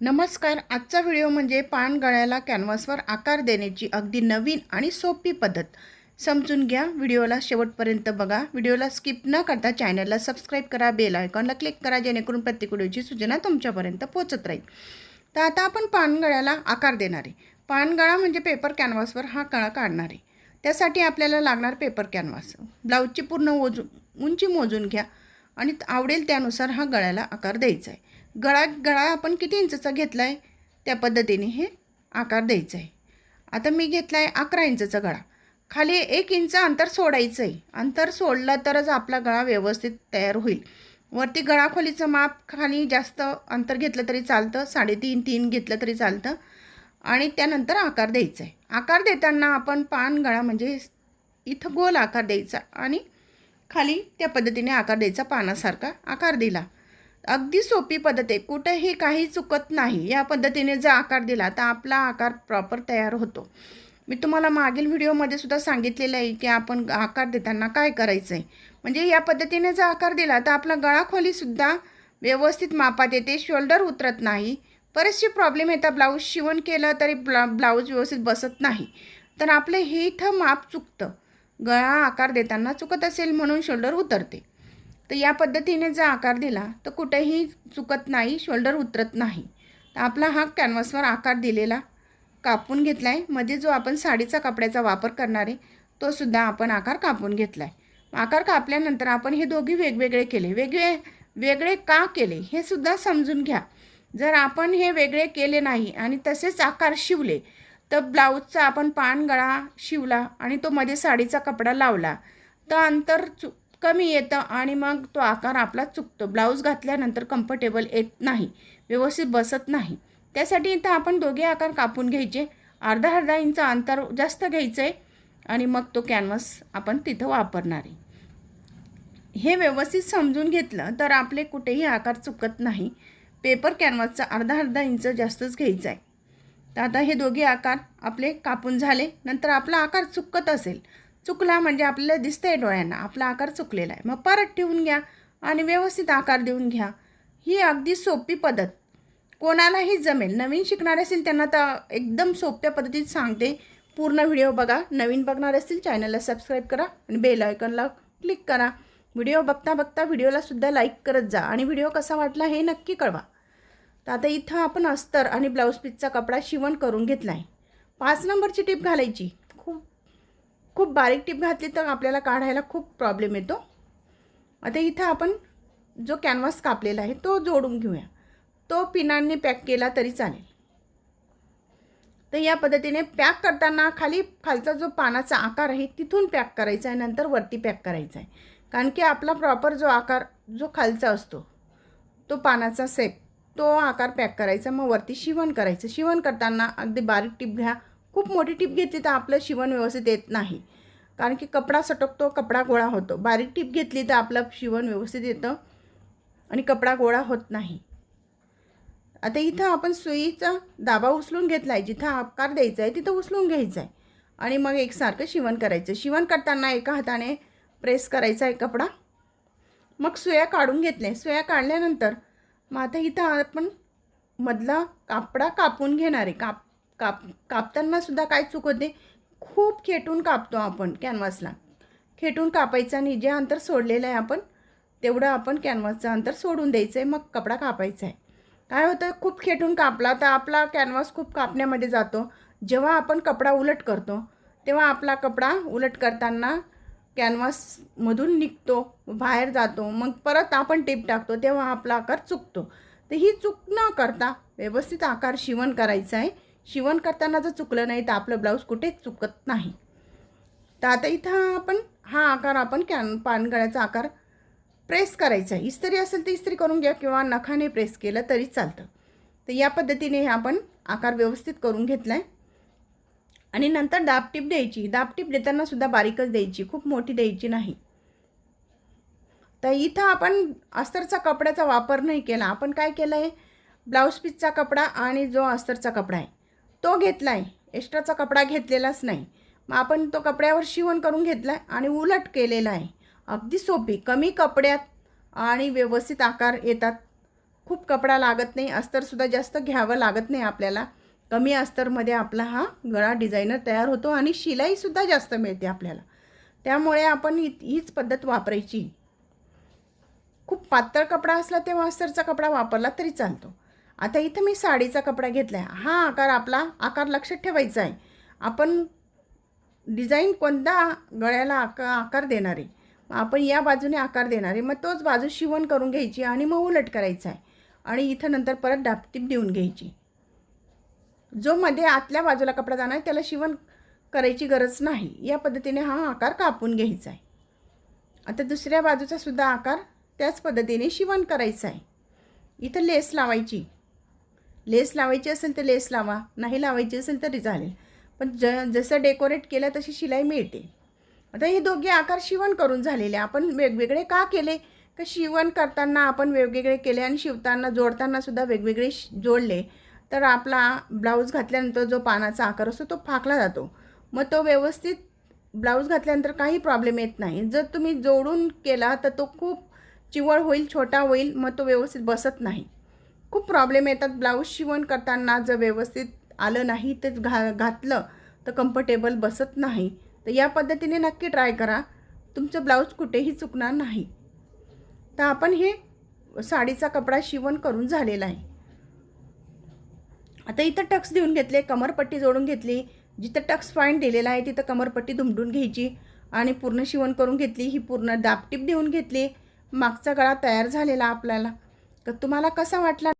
नमस्कार. आजचा व्हिडिओ म्हणजे पान गळ्याला कॅनव्हासवर आकार देण्याची अगदी नवीन आणि सोपी पद्धत. समजून घ्या व्हिडिओला शेवटपर्यंत बघा. व्हिडिओला स्किप न करता चॅनलला सबस्क्राईब करा बेल आयकॉनला क्लिक करा जेणेकरून प्रत्येक व्हिडिओची सूचना तुमच्यापर्यंत पोहोचत राहील. तर आता आपण पानगळ्याला आकार देणार आहे. पानगळा म्हणजे पेपर कॅनव्हासवर हा गळा काढणार आहे. त्यासाठी आपल्याला लागणार पेपर कॅनव्हास. ब्लाऊजची पूर्ण ओजू उंची मोजून घ्या आणि आवडेल त्यानुसार हा गळ्याला आकार द्यायचा आहे. गळा गळा आपण किती इंचचा घेतला आहे त्या पद्धतीने हे आकार द्यायचा आहे आता मी घेतला आहे अकरा इंचचा गळा. खाली एक इंच अंतर सोडायचं आहे अंतर सोडलं तरच आपला गळा व्यवस्थित तयार होईल. वरती गळा खोलीचं माप खाली जास्त अंतर घेतलं तरी चालतं साडेतीन तीन घेतलं तरी चालतं आणि त्यानंतर आकार द्यायचा आहे आकार देताना आपण पान गळा म्हणजे इथं गोल आकार द्यायचा आणि खाली त्या पद्धतीने आकार द्यायचा पानासारखा आकार दिला. अगदी सोपी पद्धत आहे. कुठेही काही चुकत नाही. या पद्धतीने जर आकार दिला तर आपला आकार प्रॉपर तयार होतो. मी तुम्हाला मागील व्हिडिओमध्ये सुद्धा सांगितलेलं आहे की आपण आकार देताना काय करायचं आहे म्हणजे या पद्धतीने जर आकार दिला तर आपला गळाखोलीसुद्धा व्यवस्थित मापात येते. शोल्डर उतरत नाही. बरेचसे प्रॉब्लेम येतात. ब्लाऊज शिवण केलं तरी ब्ला ब्लाऊज व्यवस्थित बसत नाही. तर आपलं हे इथं माप चुकतं. गळा आकार देताना चुकत असेल म्हणून शोल्डर उतरते. तर या पद्धतीने जर आकार दिला तर कुठेही चुकत नाही शोल्डर उतरत नाही. तर आपला हा कॅनव्हासवर आकार दिलेला कापून घेतला आहे मध्ये जो आपण साडीचा कपड्याचा वापर करणार आहे तोसुद्धा आपण आकार कापून घेतला आहे आकार कापल्यानंतर आपण हे दोघी वेगवेगळे केले. वेगळे वेगळे का केले हे सुद्धा समजून घ्या. जर आपण हे वेगळे केले नाही आणि तसेच आकार शिवले तर ब्लाऊजचा आपण पान गळा शिवला आणि तो मध्ये साडीचा कपडा लावला तर अंतर चु कमी येतं आणि मग तो आकार आपला चुकतो. ब्लाऊज घातल्यानंतर कम्फर्टेबल येत नाही. व्यवस्थित बसत नाही. त्यासाठी इथं आपण दोघे आकार कापून घ्यायचे. अर्धा अर्धा इंच अंतर जास्त घ्यायचं आहे आणि मग तो कॅनव्हास आपण तिथं वापरणार आहे. हे व्यवस्थित समजून घेतलं तर आपले कुठेही आकार चुकत नाही. पेपर कॅनव्हासचा अर्धा अर्धा इंच जास्तच घ्यायचा आहे तर आता हे दोघे आकार आपले कापून झाले. नंतर आपला आकार चुकत असेल. चुकला म्हणजे आपल्याला दिसतंय डोळ्यांना आपला आकार चुकलेला आहे. मग परत ठेवून घ्या आणि व्यवस्थित आकार देऊन घ्या. ही अगदी सोपी पद्धत. कोणालाही जमेल. नवीन शिकणारे असेल त्यांना तर एकदम सोप्या पद्धतीत सांगते. पूर्ण व्हिडिओ बघा. नवीन बघणार असतील चॅनलला सबस्क्राईब करा आणि बेल आयकॉनला क्लिक करा. व्हिडिओ बघता बघता व्हिडिओला सुद्धा लाईक करत जा आणि व्हिडिओ कसा वाटला हे नक्की कळवा. तर आता इथं आपण अस्तर आणि ब्लाऊज पीसचा कपडा शिवण करून घेतला आहे पाच नंबरची टीप घालायची. खूप बारीक टीप घातली तर आपल्याला काढायला खूप प्रॉब्लेम येतो. आता इथं आपण जो कॅनव्हास कापलेला आहे तो जोडून घेऊया. तो पिनांनी पॅक केला तरी चालेल. तर या पद्धतीने पॅक करताना खाली खालचा जो पानाचा आकार आहे तिथून पॅक करायचा आहे नंतर वरती पॅक करायचा आहे. कारण की आपला प्रॉपर जो आकार जो खालचा असतो तो पानाचा सेप तो आकार पॅक करायचा मग वरती शिवण करायचं. शिवण करताना अगदी बारीक टिप घ्या. खूप मोठी टीप घेतली तर आपलं शिवण व्यवस्थित येत नाही. कारण की कपडा सटकतो कपडा गोळा होतो. बारीक टीप घेतली तर आपलं शिवण व्यवस्थित येतं आणि कपडा गोळा होत नाही. आता इथं आपण सुईचा दाबा उचलून घेतला आहे जिथं आकार द्यायचा आहे तिथं उचलून घ्यायचं आहे. आणि मग एकसारखं शिवण करायचं. शिवण करताना एका हाताने प्रेस करायचा आहे कपडा. मग सुया काढून घेतल्या. सुया काढल्यानंतर मग आता इथं आपण मधला कापडा कापून घेणार आहे. काप काप कापताना सुद्धा काय चूक होते? खूप खेटून कापतो आपण कॅनव्हासला खेटून कापायचं आणि जे अंतर सोडलेलं आहे आपण तेवढं आपण कॅनव्हासचं अंतर सोडून द्यायचं आहे मग कपडा कापायचा आहे. काय होतं? खूप खेटून कापला तर आपला कॅनव्हास खूप कापण्यामध्ये जातो. जेव्हा आपण कपडा उलट करतो तेव्हा आपला कपडा उलट करताना कॅनव्हासमधून निघतो बाहेर जातो मग परत आपण टेप टाकतो तेव्हा आपला आकार चुकतो. तर ही चूक न करता व्यवस्थित आकार शिवण करायचा आहे. शिवण करताना जर चुकलं नाही तर आपलं ब्लाऊज कुठेच चुकत नाही. तर आता इथं आपण हा आकार आपण कॅन पानगळ्याचा आकार प्रेस करायचा आहे. इस्त्री असेल तर इस्त्री करून घ्या किंवा नखाने प्रेस केलं तरी चालतं. तर या पद्धतीने हे आपण आकार व्यवस्थित करून घेतला आहे आणि नंतर दाबटीप द्यायची. दाबटीप देताना सुद्धा बारीकच द्यायची. खूप मोठी द्यायची नाही. तर इथं आपण अस्तरचा कपड्याचा वापर नाही केला. आपण काय केलं आहे ब्लाऊज पीसचा कपडा आणि जो अस्तरचा कपडा आहे. तो घेतला आहे एक्स्ट्राचा कपडा घेतलेलाच नाही. मग आपण तो कपड्यावर शिवण करून घेतला आहे आणि उलट केलेला आहे. अगदी सोपी कमी कपड्यात आणि व्यवस्थित आकार येतात. खूप कपडा लागत नाही अस्तरसुद्धा जास्त घ्यावं लागत नाही आपल्याला. कमी अस्तरमध्ये आपला हा गळा डिझायनर तयार होतो आणि शिलाईसुद्धा जास्त मिळते आपल्याला. त्यामुळे आपण हीच पद्धत वापरायची. खूप पातळ कपडा असला तेव्हा अस्तरचा कपडा वापरला तरी चालतो. आता इथं मी साडीचा कपडा घेतला आहे हा आकार आपला आकार लक्षात ठेवायचा आहे. आपण डिझाईन कोणता गळ्याला आका आकार देणार? आहे मग आपण या बाजूने आकार देणार. आहे मग तोच बाजू शिवण करून घ्यायची आणि मग उलट करायचा आहे. आणि इथं नंतर परत डापटीप देऊन घ्यायची. जो मध्ये आतल्या बाजूला कपडा जाणार आहे त्याला शिवण करायची गरज नाही. या पद्धतीने हा आकार कापून घ्यायचा आहे. आता दुसऱ्या बाजूचा सुद्धा आकार त्याच पद्धतीने शिवण करायचा आहे. इथं लेस लावायची. लेस लावायची असेल तर लेस लावा नाही लावायची असेल तरी चालेल. पण ज जसं डेकोरेट केलं तशी शिलाई मिळते. आता हे दोघे आकार शिवण करून झालेले आपण वेगवेगळे का केले? तर शिवण करताना आपण वेगवेगळे केले आणि शिवताना जोडताना सुद्धा वेगवेगळे जोडले. तर आपला ब्लाऊज घातल्यानंतर जो पानाचा आकार असतो तो फाकला जातो. मग तो व्यवस्थित ब्लाऊज घातल्यानंतर काही प्रॉब्लेम येत नाही. जर तुम्ही जोडून केला तर तो खूप चिवळ होईल छोटा होईल मग तो व्यवस्थित बसत नाही. खूप प्रॉब्लेम येतात. ब्लाऊज शिवण करताना जर व्यवस्थित आलं नाही ते घा घातलं तर कम्फर्टेबल बसत नाही. तर या पद्धतीने नक्की ट्राय करा. तुमचं ब्लाऊज कुठेही चुकणार नाही. तर आपण हे साडीचा कपडा शिवण करून झालेला आहे. आता इथं टक्स देऊन घेतले कमरपट्टी जोडून घेतली. जिथं टक्स पॉईंट दिलेला आहे तिथं कमरपट्टी दुमडून घ्यायची आणि पूर्ण शिवण करून घेतली. ही पूर्ण दापटीप देऊन घेतली. मागचा गळा तयार झालेला आपल्याला. तर तुम्हाला कसा वाटला?